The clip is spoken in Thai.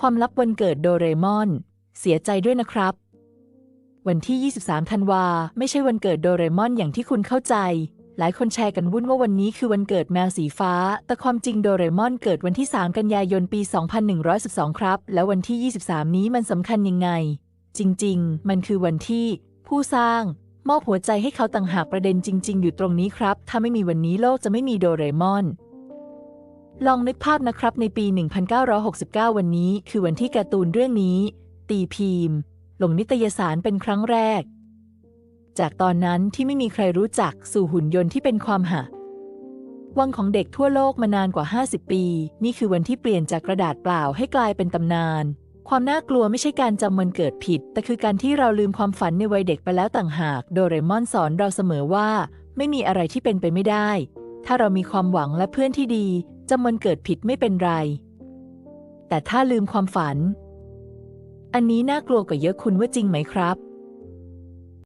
ความลับวันเกิดโดเรมอน เสียใจด้วยนะครับ วันที่ 23 ธันวาไม่ใช่วันเกิดโดเรมอนอย่างที่คุณเข้าใจ หลายคนแชร์กันวุ่นว่าวันนี้คือวันเกิดแมวสีฟ้า แต่ความจริงโดเรมอนเกิดวันที่ 3 กันยายนปี 2112 ครับ แล้ววันที่ 23 นี้มันสำคัญยังไง จริง ๆ มันคือวันที่ ผู้สร้างมอบหัวใจให้เขาต่างหากประเด็นจริง ๆ อยู่ตรงนี้ครับ ถ้าไม่มีวันนี้โลกจะไม่มีโดเรมอน ลองนึกภาพนะครับในปี 1969 วันนี้ คือวันที่การ์ตูนเรื่องนี้ ตีพิมพ์ลงนิตยสารเป็นครั้งแรก จากตอนนั้นที่ไม่มีใครรู้จักสู่หุ่นยนต์ที่เป็นความหะวังของเด็กทั่วโลกมานานกว่า 50 ปี นี่คือวันที่เปลี่ยนจากกระดาษเปล่าให้กลายเป็นตำนาน ความน่ากลัวไม่ใช่การจำวันเกิดผิด แต่คือการที่เราลืมความฝันในวัยเด็กไปแล้วต่างหาก โดเรมอนสอนเราเสมอว่า ไม่มีอะไรที่เป็นไปไม่ได้ ถ้าเรามีความหวังและเพื่อนที่ดี จำวันเกิดผิดไม่เป็นไร แต่ถ้าลืมความฝัน อันนี้น่ากลัวกว่าเยอะคุณว่าจริงไหมครับ